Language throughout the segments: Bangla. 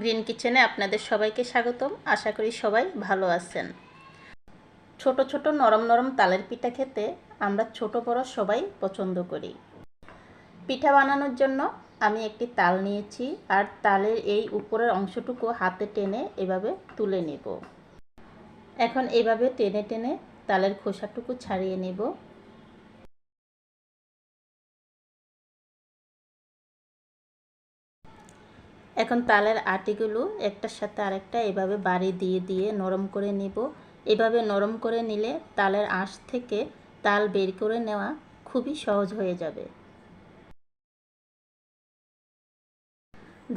গ্রিন কিচেনে আপনাদের সবাইকে স্বাগতম। আশা করি সবাই ভালো আছেন। ছোট ছোট নরম নরম তালের পিঠা খেতে আমরা ছোট বড় সবাই পছন্দ করি। পিঠা বানানোর জন্য আমি একটি তাল নিয়েছি আর তালের এই উপরের অংশটুকু হাতে টেনে এভাবে তুলে নেব। এখন এভাবে টেনে টেনে তালের খোসাটুকু ছাড়িয়ে নেব। এখন তালের আটিগুলো একটার সাথে আরেকটা এভাবে বাড়ি দিয়ে দিয়ে নরম করে নিব। এভাবে নরম করে নিলে তালের আঁশ থেকে তাল বের করে নেওয়া খুবই সহজ হয়ে যাবে।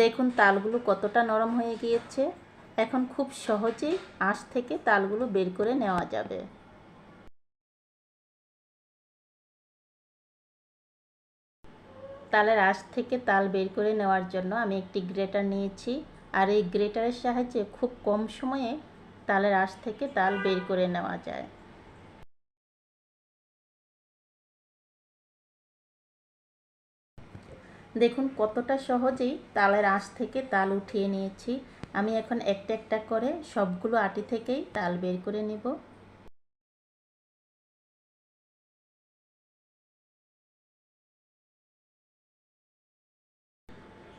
দেখুন তালগুলো কতটা নরম হয়ে গিয়েছে। এখন খুব সহজেই আঁশ থেকে তালগুলো বের করে নেওয়া যাবে। তালের আঁশ থেকে তাল বের করে নেওয়ার জন্য আমি একটি গ্রেটার নিয়েছি। আর এই গ্রেটারের সাহায্যে খুব কম সময়ে তালের আঁশ থেকে তাল বের করে নেওয়া যায়। দেখুন কতটা সহজেই তালের আঁশ থেকে তাল উঠিয়ে নিয়েছি। আমি এখন একটা একটা করে সবগুলো আটি থেকেই তাল বের করে নিব।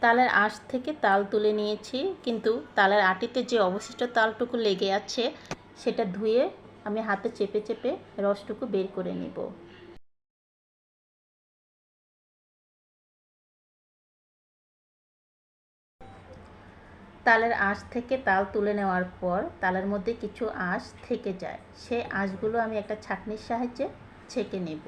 তালের আঁশ থেকে তাল তুলে নিয়েছি। কিন্তু তালের আটিতে যে অবশিষ্ট তালটুকু লেগে আছে, সেটা ধুয়ে আমি হাতে চেপে চেপে রসটুকু বের করে নিব। তালের আঁশ থেকে তাল তুলে নেওয়ার পর তালের মধ্যে কিছু আঁশ থেকে যায়। সেই আঁশগুলো আমি একটা ছাঁকনির সাহায্যে ছেঁকে নেব।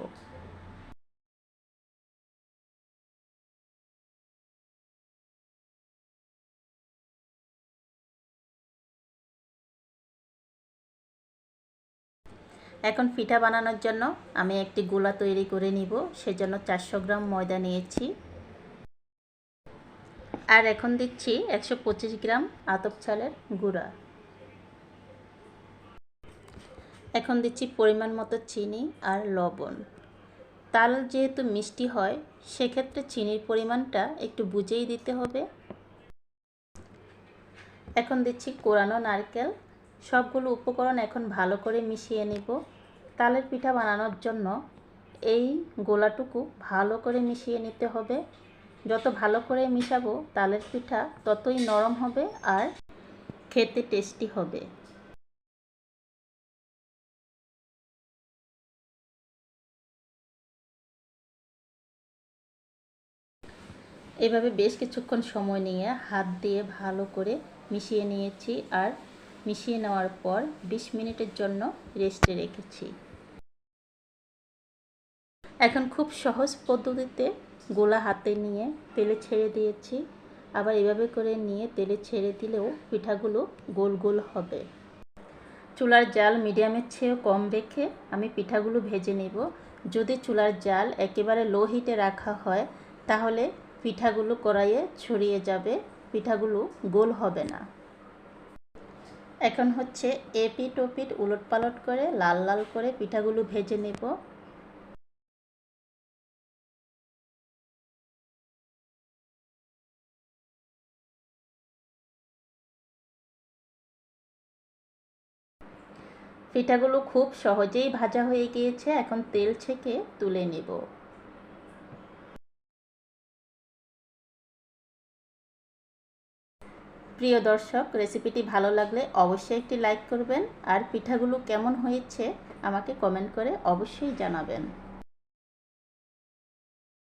এখন পিঠা বানানোর জন্য আমি একটি গোলা তৈরি করে নিব, সেজন্য চারশো গ্রাম ময়দা নিয়েছি। আর এখন দিচ্ছি একশো পঁচিশ গ্রাম আতপ চালের গুঁড়া। এখন দিচ্ছি পরিমাণ মতো চিনি আর লবণ। তাল যেহেতু মিষ্টি হয়, সেক্ষেত্রে চিনির পরিমাণটা একটু বুঝেই দিতে হবে। এখন দিচ্ছি কোরানো নারকেল। সবগুলো উপকরণ এখন ভালো করে মিশিয়ে নিব। তালের পিঠা বানানোর জন্য এই গোলাটুকু ভালো করে মিশিয়ে নিতে হবে। যত ভালো করে মিশাবো তালের পিঠা ততই নরম হবে আর খেতে টেস্টি হবে। এভাবে বেশ কিছুক্ষণ সময় নিয়ে হাত দিয়ে ভালো করে মিশিয়ে নিয়েছি আর মিশিয়ে নেওয়ার পর ২০ মিনিটের জন্য রেস্টে রেখেছি। এখন খুব সহজ পদ্ধতিতে গোলা হাতে নিয়ে তেলে ছেড়ে দিয়েছি। আবার এভাবে করে নিয়ে তেলে ছেড়ে দিলেও পিঠাগুলো গোল গোল হবে। চুলার জাল মিডিয়ামের চেয়েও কম রেখে আমি পিঠাগুলো ভেজে নেব। যদি চুলার জাল একেবারে লো হিটে রাখা হয়, তাহলে পিঠাগুলো কড়াইয়ে ছড়িয়ে যাবে, পিঠাগুলো গোল হবে না। এখন হচ্ছে এপিট ওপিট উলট পালট করে লাল লাল করে পিঠাগুলো ভেজে নেব। পিঠাগুলো খুব সহজেই ভাজা হয়ে গিয়েছে, এখন তেল ছেঁকে তুলে নেব। প্রিয় দর্শক, রেসিপিটি ভালো লাগলে অবশ্যই একটি লাইক করবেন, আর পিঠাগুলো কেমন হয়েছে আমাকে কমেন্ট করে অবশ্যই জানাবেন।